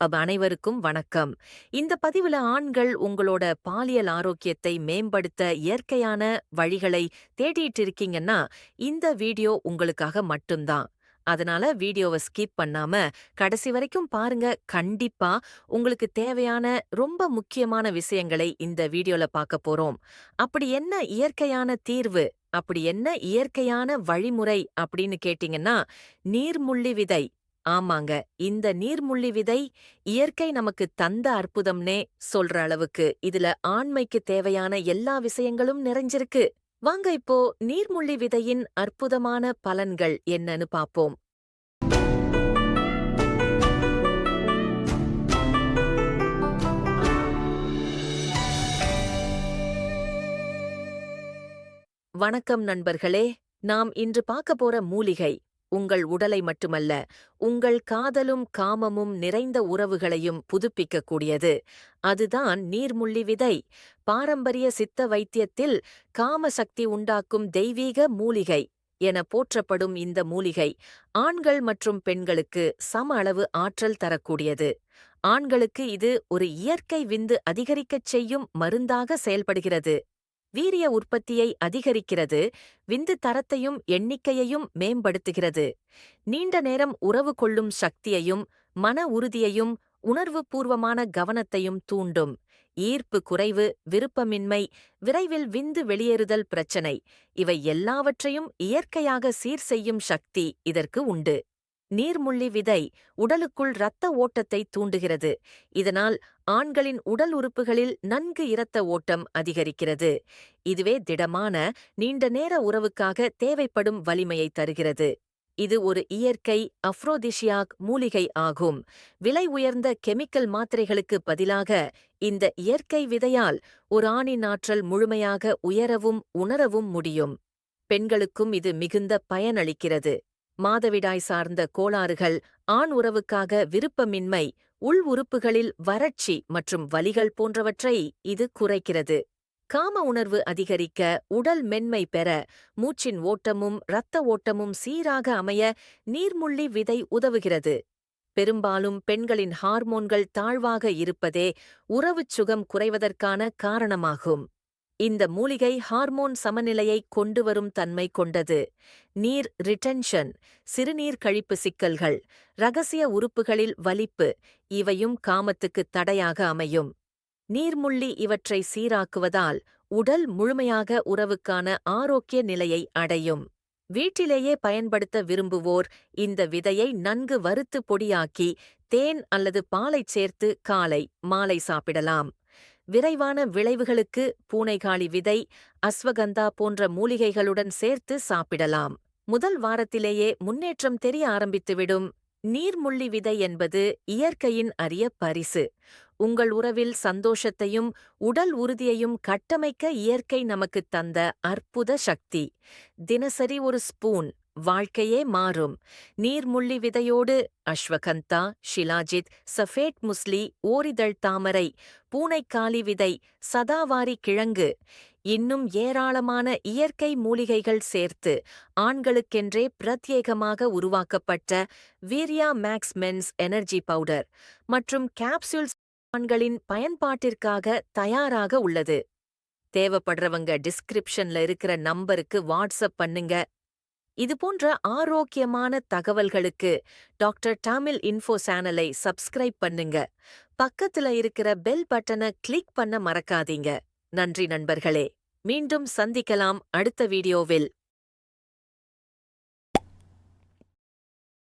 அப்ப அனைவருக்கும் வணக்கம். இந்த பதிவுல ஆண்கள் உங்களோட பாலியல் ஆரோக்கியத்தை மேம்படுத்த இயற்கையான வழிகளை தேடிட்டு இருக்கீங்கன்னா இந்த வீடியோ உங்களுக்காக மட்டும்தான். அதனால வீடியோவை ஸ்கிப் பண்ணாம கடைசி வரைக்கும் பாருங்க. கண்டிப்பா உங்களுக்கு தேவையான ரொம்ப முக்கியமான விஷயங்களை இந்த வீடியோல பார்க்க போறோம். அப்படி என்ன இயற்கையான தீர்வு அப்படி என்ன இயற்கையான வழிமுறை அப்படின்னு கேட்டீங்கன்னா நீர்முள்ளி விதை ஆமாங்க. இந்த நீர்முள்ளி விதை இயற்கை நமக்கு தந்த அற்புதம்னே சொல்ற அளவுக்கு இதுல ஆண்மைக்கு தேவையான எல்லா விஷயங்களும் நிறைஞ்சிருக்கு. வாங்க இப்போ நீர்முள்ளி விதையின் அற்புதமான பலன்கள் என்னன்னு பாப்போம். வணக்கம் நண்பர்களே. நாம் இன்று பார்க்க போற மூலிகை உங்கள் உடலை மட்டுமல்ல உங்கள் காதலும் காமமும் நிறைந்த உறவுகளையும் புதுப்பிக்கக்கூடியது. அதுதான் நீர்முள்ளி விதை. பாரம்பரிய சித்த வைத்தியத்தில் காமசக்தி உண்டாக்கும் தெய்வீக மூலிகை என போற்றப்படும் இந்த மூலிகை ஆண்கள் மற்றும் பெண்களுக்கு சம அளவு ஆற்றல் தரக்கூடியது. ஆண்களுக்கு இது ஒரு இயற்கை விந்து அதிகரிக்கச் செய்யும் மருந்தாக செயல்படுகிறது. வீரிய உற்பத்தியை அதிகரிக்கிறது விந்து தரத்தையும் எண்ணிக்கையையும் மேம்படுத்துகிறது. நீண்ட நேரம் உறவு கொள்ளும் சக்தியையும் மன உறுதியையும் உணர்வுபூர்வமான கவனத்தையும் தூண்டும். ஈர்ப்பு குறைவு விருப்பமின்மை விரைவில் விந்து வெளியேறுதல் பிரச்சனை இவை எல்லாவற்றையும் இயற்கையாக சீர் செய்யும் சக்தி இதற்கு உண்டு. நீர்முள்ளி விதை உடலுக்குள் இரத்த ஓட்டத்தை தூண்டுகிறது. இதனால் ஆண்களின் உடல் உறுப்புகளில் நன்கு இரத்த ஓட்டம் அதிகரிக்கிறது. இதுவே திடமான நீண்ட நேர உறவுக்காக தேவைப்படும் வலிமையை தருகிறது. இது ஒரு இயற்கை அஃப்ரோதிஷியாக் மூலிகை ஆகும். விலை உயர்ந்த கெமிக்கல் மாத்திரைகளுக்கு பதிலாக இந்த இயற்கை விதையால் ஒரு ஆணின் ஆற்றல் முழுமையாக உயரவும் உணரவும் முடியும். பெண்களுக்கும் இது மிகுந்த பயனளிக்கிறது. மாதவிடாய் சார்ந்த கோளாறுகள் ஆண் உறவுக்காக விருப்பமின்மை உள் உறுப்புகளில் வறட்சி மற்றும் வலிகள் போன்றவற்றை இது குறைக்கிறது. காம உணர்வு அதிகரிக்க உடல் மென்மை பெற மூச்சின் ஓட்டமும் இரத்த ஓட்டமும் சீராக அமைய நீர்முள்ளி விதை உதவுகிறது. பெரும்பாலும் பெண்களின் ஹார்மோன்கள் தாழ்வாக இருப்பதே உறவுச் சுகம் குறைவதற்கான காரணமாகும். இந்த மூலிகை ஹார்மோன் சமநிலையை கொண்டு வரும் தன்மை கொண்டது. நீர் ரிட்டென்ஷன் சிறுநீர் கழிப்பு சிக்கல்கள் ரகசிய உறுப்புகளில் வலிப்பு இவையும் காமத்துக்கு தடையாக அமையும். நீர்முள்ளி இவற்றை சீராக்குவதால் உடல் முழுமையாக உறவுக்கான ஆரோக்கிய நிலையை அடையும். வீட்டிலேயே பயன்படுத்த விரும்புவோர் இந்த விதையை நன்கு வறுத்து பொடியாக்கி தேன் அல்லது பாலைச் சேர்த்து காலை மாலை சாப்பிடலாம். விரைவான விளைவுகளுக்கு பூனைகாளி விதை அஸ்வகந்தா போன்ற மூலிகைகளுடன் சேர்த்து சாப்பிடலாம். முதல் வாரத்திலேயே முன்னேற்றம் தெரிய ஆரம்பித்துவிடும். நீர்முள்ளி விதை என்பது இயற்கையின் அரிய பரிசு. உங்கள் உறவில் சந்தோஷத்தையும் உடல் உறுதியையும் கட்டமைக்க இயற்கை நமக்குத் தந்த அற்புத சக்தி. தினசரி ஒரு ஸ்பூன் வாழ்க்கையே மாறும். நீர்முள்ளி விதையோடு அஸ்வகந்தா ஷிலாஜித் சஃபேட் முஸ்லி ஓரிதழ் தாமரை பூனைக்காலி விதை சதாவாரி கிழங்கு இன்னும் ஏராளமான இயற்கை மூலிகைகள் சேர்த்து ஆண்களுக்கென்றே பிரத்யேகமாக உருவாக்கப்பட்ட Veeriya max men's energy powder மற்றும் கேப்சூல்ஸ் ஆண்களின் பயன்பாட்டிற்காக தயாராக உள்ளது. தேவைப்படுறவங்க டிஸ்கிரிப்ஷன்ல இருக்கிற நம்பருக்கு வாட்ஸ்அப் பண்ணுங்க. இது போன்ற ஆரோக்கியமான தகவல்களுக்கு டாக்டர் டாமில் இன்ஃபோ சேனலை சப்ஸ்கிரைப் பண்ணுங்க. பக்கத்துல இருக்கிற பெல் பட்டனை கிளிக் பண்ண மறக்காதீங்க. நன்றி நண்பர்களே. மீண்டும் சந்திக்கலாம் அடுத்த வீடியோவில்.